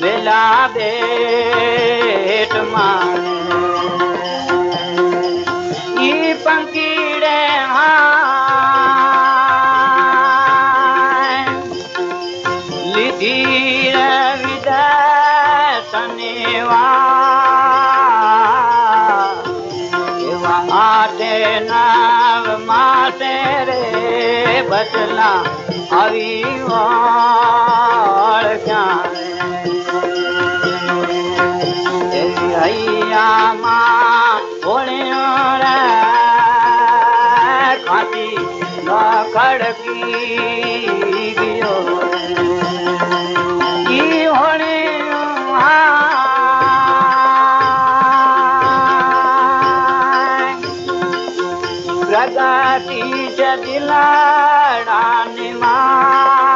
मिला बेट माने ई पंकीड़े हाँ लिधी विद सनेवा आते नव माते रे बचला अविवा करी ॾियो की हुन जॾहिं रानी मां